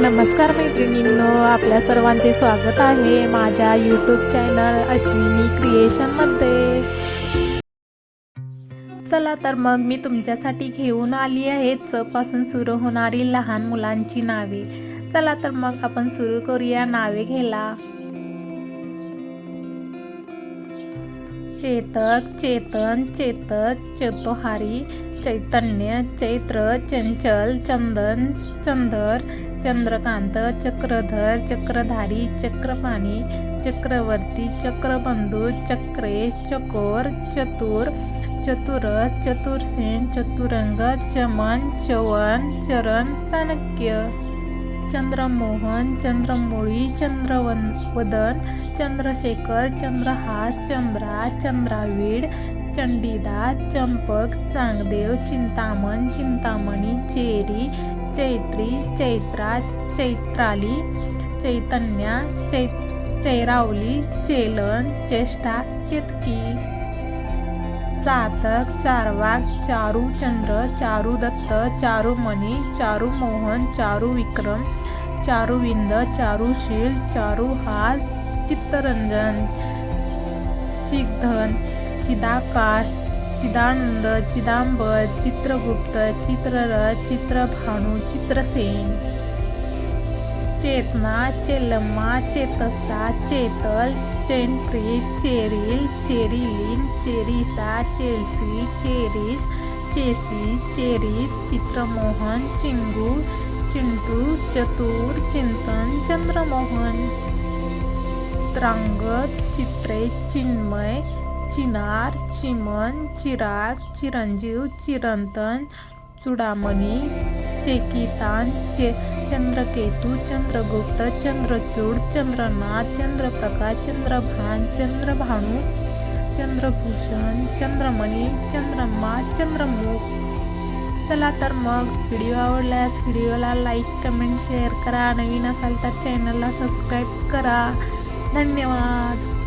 नमस्कार मैत्रिणींनो आपल्या सर्वांचे स्वागत आहे माझ्या यूट्यूब चॅनल अश्विनी क्रिएशनमध्ये चला तर मग मी तुमच्यासाठी घेऊन आली आहे चपासून सुरू होणारी लहान मुलांची नावे. चला तर मग आपण सुरू करूया नावे घ्यायला. चेतक चेतन चेतक चेतोहारी चैतन्य चैत्र चंचल चंदन चंदर चंद्रकांत चक्रधर चक्रधारी चक्रपाणी चक्रवर्ती चक्रबंधू चक्रेश चकोर चतुर चतुरस चतुरसेन चतुरंग चमन चवन चरण चाणक्य चंद्रमोहन चंद्रमुळी चंद्रवन वदन चंद्रशेखर चंद्रहास चंद्रा चंद्रावीड चंडीदास चंपक चांगदेव चिंतामण चिंतामणी चेरी चैत्री चैत्रा चैत्राली चैतन्या चै चैरावली चेलन चेष्टा चेतकी. चातक चारवाक चारुचंद्र चारुदत्त चारुमणी चारुमोहन चारुविक्रम चारुविंद चारुशील चारुहास चित्तरंजन चिग्धन. चिदाकाश चिदानंद चिदांबर चित्रगुप्त चित्ररथ चित्रभानू Chitrasen. Chetna Chelamma Chetasa Chetal Chainpreet Cheryl Cherilyn Cherisa Chelsea Cheris Chessie Cheris Chitramohan Chingu Chintu Chatur Chintan Chandramohan. त्रांगत चित्रे चिन्मय चिनार चिमन चिराग चिरंजीव चिरंतन चुडामणी चेकितान चे चंद्रकेतू चंद्रगुप्त चंद्रचूड चंद्रनाथ चंद्रप्रकाश चंद्रभान चंद्रभानू चंद्रभूषण चंद्रमणी चंद्रमा चंद्रमुख. चला तर मग व्हिडिओ आवडल्यास व्हिडिओला लाईक कमेंट शेअर करा. नवीन असाल तर चॅनलला सबस्क्राईब करा. धन्यवाद.